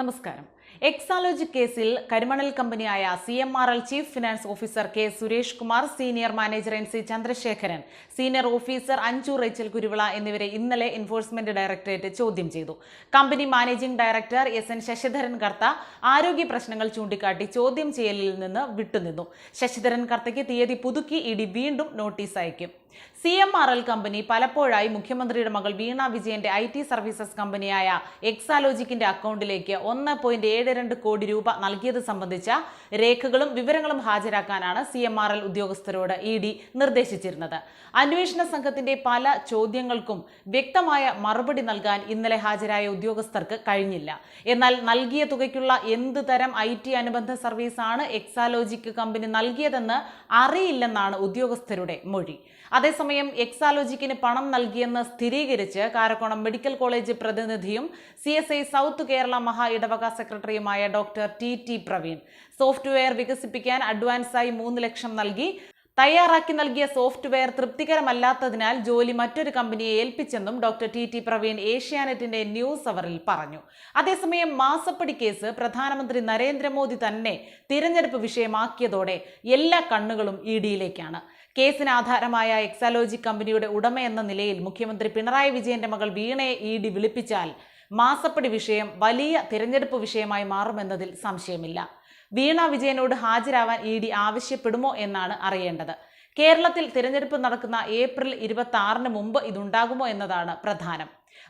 നമസ്കാരം. എക്സാലോജി കേസിൽ കരിമണൽ കമ്പനിയായ C M R L chief finance officer K Suresh Kumar senior manager N C Chandrasekharan senior officer Anju Rachel Kuruvila എന്നിവരെ ഇന്നലെ enforcement directorate ചോദ്യം ചെയ്തു. Company managing director S N Sasidharan Kartha ആരോഗ്യ പ്രശ്നങ്ങൾ ചൂണ്ടിക്കാട്ടി ചോദ്യം ചെയ്യലിൽ നിന്ന് വിട്ടുനിന്നു. ശശിധരൻ കർത്തയ്ക്ക് തീയതി പുതുക്കി ഇ വീണ്ടും നോട്ടീസ് അയക്കും. C M R L company പലപ്പോഴായി മുഖ്യമന്ത്രിയുടെ മകൾ വീണ വിജയന്റെ ഐ ടി സർവീസസ് കമ്പനിയായ എക്സാലോജിക്കിന്റെ അക്കൗണ്ടിലേക്ക് ഒന്ന് പോയിന്റ് ഏഴ് രണ്ട് കോടി രൂപ നൽകിയത് സംബന്ധിച്ച രേഖകളും വിവരങ്ങളും ഹാജരാക്കാനാണ് സി എം ആർ എൽ ഉദ്യോഗസ്ഥരോട് ഇ ഡി നിർദ്ദേശിച്ചിരുന്നത്. അന്വേഷണ സംഘത്തിന്റെ പല ചോദ്യങ്ങൾക്കും വ്യക്തമായ മറുപടി നൽകാൻ ഇന്നലെ ഹാജരായ ഉദ്യോഗസ്ഥർക്ക് കഴിഞ്ഞില്ല. എന്നാൽ നൽകിയ തുകയ്ക്കുള്ള എന്ത് തരം ഐ ടി അനുബന്ധ സർവീസാണ് എക്സാലോജിക്ക് കമ്പനി നൽകിയതെന്ന് അറിയില്ലെന്നാണ് ഉദ്യോഗസ്ഥരുടെ മൊഴി. അതേസമയം എക്സാലോജിക്കിന് പണം നൽകിയെന്ന് സ്ഥിരീകരിച്ച് Karakonam medical college പ്രതിനിധിയും C S I south Kerala മഹാ ഇടവക സെക്രട്ടറിയുമായ doctor T T Praveen. Software വികസിപ്പിക്കാൻ അഡ്വാൻസായി മൂന്ന് ലക്ഷം നൽകി. തയ്യാറാക്കി നൽകിയ സോഫ്റ്റ്വെയർ തൃപ്തികരമല്ലാത്തതിനാൽ ജോലി മറ്റൊരു കമ്പനിയെ ഏൽപ്പിച്ചെന്നും ഡോക്ടർ ടി ടി പ്രവീൺ ഏഷ്യാനെറ്റിന്റെ ന്യൂസ് അവറിൽ പറഞ്ഞു. അതേസമയം മാസപ്പടി കേസ് പ്രധാനമന്ത്രി നരേന്ദ്രമോദി തന്നെ തിരഞ്ഞെടുപ്പ് വിഷയമാക്കിയതോടെ എല്ലാ കണ്ണുകളും ഇ ഡിയിലേക്കാണ്. കേസിന് ആധാരമായ എക്സാലോജി കമ്പനിയുടെ എന്ന നിലയിൽ മുഖ്യമന്ത്രി പിണറായി വിജയന്റെ മകൾ വീണയെ ഇ ഡി വിളിപ്പിച്ചാൽ മാസപ്പടി വിഷയം വലിയ തിരഞ്ഞെടുപ്പ് വിഷയമായി മാറുമെന്നതിൽ സംശയമില്ല. വീണ വിജയനോട് ഹാജരാവാൻ ഇ ഡി ആവശ്യപ്പെടുമോ എന്നാണ് അറിയേണ്ടത്. കേരളത്തിൽ തിരഞ്ഞെടുപ്പ് നടക്കുന്ന ഏപ്രിൽ ഇരുപത്തി ആറിന് മുമ്പ് ഇതുണ്ടാകുമോ എന്നതാണ് പ്രധാനം.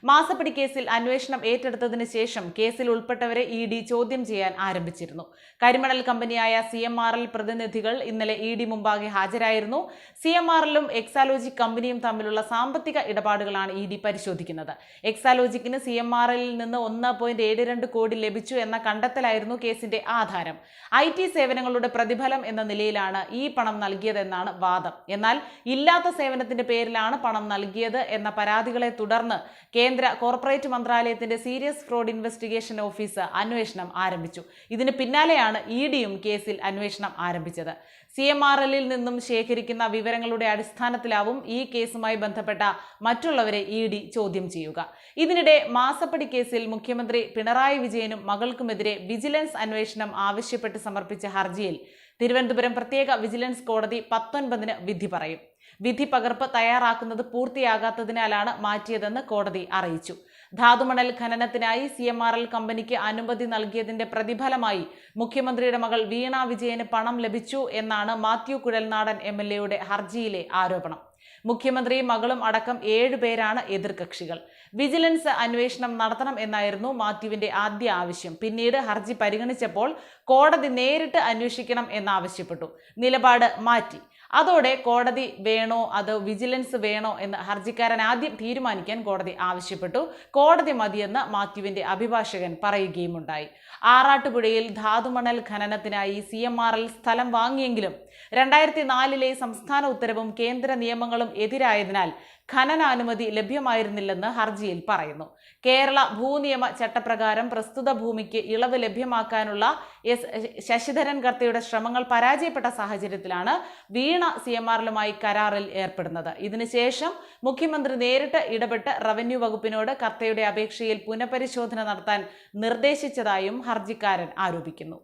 മാസപ്പിടി കേസിൽ അന്വേഷണം ഏറ്റെടുത്തതിന് ശേഷം കേസിൽ ഉൾപ്പെട്ടവരെ ഇ ഡി ചോദ്യം ചെയ്യാൻ ആരംഭിച്ചിരുന്നു. കരിമണൽ കമ്പനിയായ സി എം ആർ എൽ പ്രതിനിധികൾ ഇന്നലെ ഇ ഡി മുമ്പാകെ ഹാജരായിരുന്നു. സി എം ആർ എല്ലും എക്സാലോജി കമ്പനിയും തമ്മിലുള്ള സാമ്പത്തിക ഇടപാടുകളാണ് ഇ ഡി പരിശോധിക്കുന്നത്. എക്സാലോജിക്കിന് സി എം ആർ എല്ലിൽ നിന്ന് ഒന്ന് പോയിന്റ് ഏഴ് രണ്ട് കോടി ലഭിച്ചു എന്ന കണ്ടെത്തലായിരുന്നു കേസിന്റെ ആധാരം. ഐ ടി സേവനങ്ങളുടെ പ്രതിഫലം എന്ന നിലയിലാണ് ഈ പണം നൽകിയതെന്നാണ് വാദം. എന്നാൽ ഇല്ലാത്ത സേവനത്തിന്റെ പേരിലാണ് പണം നൽകിയത് എന്ന പരാതികളെ തുടർന്ന് കേന്ദ്ര കോർപ്പറേറ്റ് മന്ത്രാലയത്തിന്റെ സീരിയസ് ഫ്രോഡ് ഇൻവെസ്റ്റിഗേഷൻ ഓഫീസ് അന്വേഷണം ആരംഭിച്ചു. ഇതിന് പിന്നാലെയാണ് ഇ ഡിയും കേസിൽ അന്വേഷണം ആരംഭിച്ചത്. സി എം ആർ എല്ലിൽ നിന്നും ശേഖരിക്കുന്ന വിവരങ്ങളുടെ അടിസ്ഥാനത്തിലാവും ഈ കേസുമായി ബന്ധപ്പെട്ട മറ്റുള്ളവരെ ഇ ഡി ചോദ്യം ചെയ്യുക. ഇതിനിടെ മാസപ്പടി കേസിൽ മുഖ്യമന്ത്രി പിണറായി വിജയനും മകൾക്കുമെതിരെ വിജിലൻസ് അന്വേഷണം ആവശ്യപ്പെട്ട് സമർപ്പിച്ച ഹർജിയിൽ തിരുവനന്തപുരം പ്രത്യേക വിജിലൻസ് കോടതി പത്തൊൻപതിന് വിധി പറയും. വിധി പകർപ്പ് തയ്യാറാക്കുന്നത് പൂർത്തിയാകാത്തതിനാലാണ് മാറ്റിയതെന്ന് കോടതി അറിയിച്ചു. ധാതുമണൽ ഖനനത്തിനായി സി എം ആർ എൽ കമ്പനിക്ക് അനുമതി നൽകിയതിന്റെ പ്രതിഫലമായി മുഖ്യമന്ത്രിയുടെ മകൾ വീണ വിജയന് പണം ലഭിച്ചു എന്നാണ് മാത്യു കുഴൽനാടൻ എം എൽ എയുടെ ഹർജിയിലെ ആരോപണം. മുഖ്യമന്ത്രിയും മകളും അടക്കം ഏഴ് പേരാണ് എതിർകക്ഷികൾ വിജിലൻസ് അന്വേഷണം നടത്തണം എന്നായിരുന്നു മാത്യുവിന്റെ ആദ്യ ആവശ്യം. പിന്നീട് ഹർജി പരിഗണിച്ചപ്പോൾ കോടതി നേരിട്ട് അന്വേഷിക്കണം എന്നാവശ്യപ്പെട്ടു. നിലപാട് മാറ്റി. അതോടെ കോടതി വേണോ അതോ വിജിലൻസ് വേണോ എന്ന് ഹർജിക്കാരൻ ആദ്യം തീരുമാനിക്കാൻ കോടതി ആവശ്യപ്പെട്ടു. കോടതി മതിയെന്ന് മാത്യുവിന്റെ അഭിഭാഷകൻ പറയുകയുമുണ്ടായി. ആറാട്ടുപുഴയിൽ ധാതുമണൽ ഖനനത്തിനായി സി എം ആർ എൽ സ്ഥലം വാങ്ങിയെങ്കിലും രണ്ടായിരത്തി നാലിലെ സംസ്ഥാന ഉത്തരവും കേന്ദ്ര നിയമങ്ങളും എതിരായതിനാൽ ഖനനാനുമതി ലഭ്യമായിരുന്നില്ലെന്ന് ഹർജിയിൽ പറയുന്നു. കേരള ഭൂനിയമ ചട്ടപ്രകാരം പ്രസ്തുത ഭൂമിക്ക് ഇളവ് ലഭ്യമാക്കാനുള്ള എസ് ശശിധരൻ കർത്തയുടെ ശ്രമങ്ങൾ പരാജയപ്പെട്ട സാഹചര്യത്തിലാണ് വീണ സി എം ആറിലുമായി കരാറിൽ ഏർപ്പെടുന്നത്. ഇതിനുശേഷം മുഖ്യമന്ത്രി നേരിട്ട് ഇടപെട്ട് റവന്യൂ വകുപ്പിനോട് കർത്തയുടെ അപേക്ഷയിൽ പുനഃപരിശോധന നടത്താൻ നിർദ്ദേശിച്ചതായും ഹർജിക്കാരൻ ആരോപിക്കുന്നു.